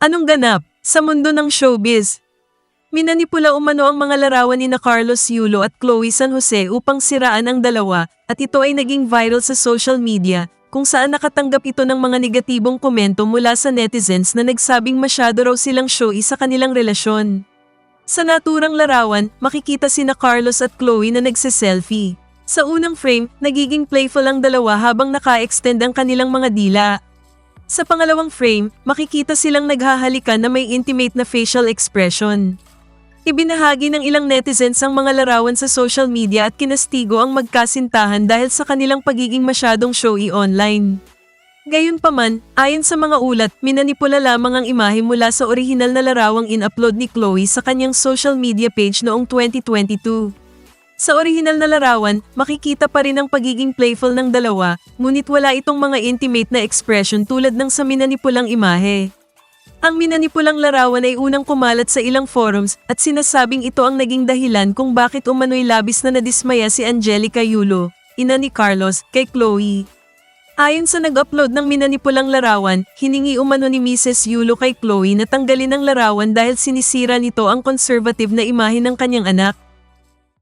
Anong ganap sa mundo ng showbiz? Minanipula umano ang mga larawan ni na Carlos Yulo at Chloe San Jose upang siraan ang dalawa at ito ay naging viral sa social media kung saan nakatanggap ito ng mga negatibong komento mula sa netizens na nagsabing masyado raw silang showy sa kanilang relasyon. Sa naturang larawan, makikita sina Carlos at Chloe na nagse-selfie. Sa unang frame, nagiging playful ang dalawa habang naka-extend ang kanilang mga dila. Sa pangalawang frame, makikita silang naghahalikan na may intimate na facial expression. Ibinahagi ng ilang netizens ang mga larawan sa social media at kinastigo ang magkasintahan dahil sa kanilang pagiging masyadong showy online. Gayunpaman, ayon sa mga ulat, minanipula lamang ang imahe mula sa orihinal na larawang in-upload ni Chloe sa kanyang social media page noong 2022. Sa orihinal na larawan, makikita pa rin ang pagiging playful ng dalawa, ngunit wala itong mga intimate na expression tulad ng sa minanipulang imahe. Ang minanipulang larawan ay unang kumalat sa ilang forums at sinasabing ito ang naging dahilan kung bakit umano'y labis na nadismaya si Angelica Yulo, ina ni Carlos, kay Chloe. Ayon sa nag-upload ng minanipulang larawan, hiningi umano ni Mrs. Yulo kay Chloe na tanggalin ang larawan dahil sinisira nito ang conservative na imahe ng kanyang anak.